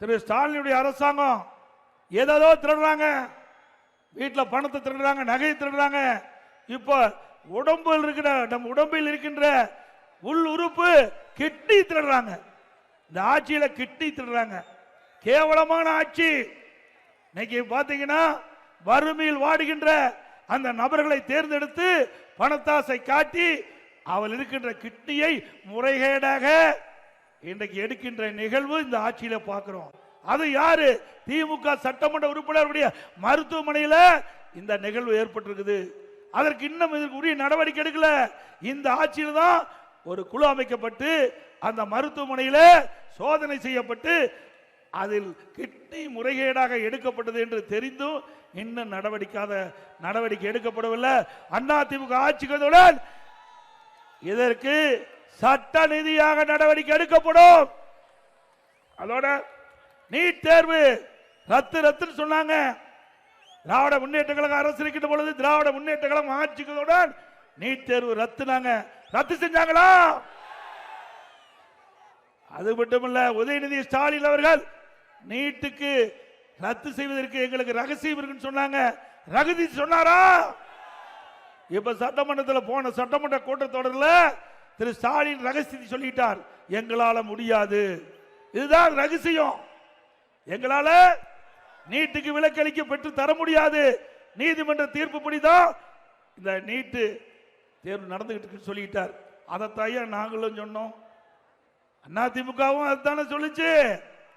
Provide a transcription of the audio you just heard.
திரு ஸ்டாலினுடைய அரசாங்கம் ஏதோ திருடுறாங்க. வீட்டில் பணத்தை திருடுறாங்க நகையை திருடுறாங்க. இப்போ உடம்பில் இருக்கிற நம் உடம்பில் இருக்கின்ற உள் உறுப்பு கிட்னி திருடுறாங்க. இந்த ஆட்சியில் கிட்னி திருடுறாங்க. கேவலமான ஆட்சி. இன்னைக்கு பார்த்தீங்கன்னா வறுமையில் வாடுகின்ற அந்த நபர்களை தேர்ந்தெடுத்து பணத்தாசை காட்டி அவள் இருக்கின்ற கிட்னியை முறைகேடாக இன்றைக்கு எடுக்கின்ற நிகழ்வு இந்த ஆட்சியில பார்க்கிறோம். அது யாரு? திமுக சட்டமன்ற உறுப்பினருடைய மருத்துவமனையில இந்த நிகழ்வு ஏற்பட்டிருக்குது. அதற்கு இன்னும் இதற்கு உரிய நடவடிக்கை எடுக்கல. இந்த ஆட்சியில் தான் ஒரு குழு அமைக்கப்பட்டு அந்த மருத்துவமனையில சோதனை செய்யப்பட்டு அதில் கிட்னி முறைகேடாக எடுக்கப்பட்டது என்று தெரிந்தும் இன்னும் நடவடிக்காத நடவடிக்கை எடுக்கப்படவில்லை. அண்ணா திமுக ஆட்சிக்கு இதற்கு சட்ட ரீதியாக நடவடிக்கை எடுக்கப்படும். அதோட நீட் தேர்வு ரத்து ரத்துன்னு சொன்னாங்க. திராவிட முன்னேற்ற கழகம் அரசு இருக்கின்ற பொழுது திராவிட முன்னேற்ற கழகம் ஆட்சிக்குடன் நீட் தேர்வு ரத்துனாங்க. ரத்து செஞ்சாங்களா? அது மட்டுமல்ல உதயநிதி ஸ்டாலின் அவர்கள் நீட்டுக்கு ரத்து செய்வதற்கு எங்களுக்கு ரகசியம் இருக்குன்னு சொன்னாங்க. ரகதி சொன்னாரா? இப்ப சட்டமன்றத்தில் போன சட்டமன்ற கூட்டத்தொடரில் திரு ஸ்டாலின் ரகசியத்தை சொல்லிட்டார். எங்களால முடியாது. இதுதான் ரகசியம். எங்களால நீட்டுக்கு விலக்களிக்க பெற்று தர முடியாது. நீதிமன்ற தீர்ப்புப்படிதான் இந்த நீட்டு தேர்வு நடந்துகிட்டு சொல்லிட்டார். அதைத்தான் நாங்களும் சொன்னோம். அதிமுகவும் அதுதானே சொல்லுச்சு.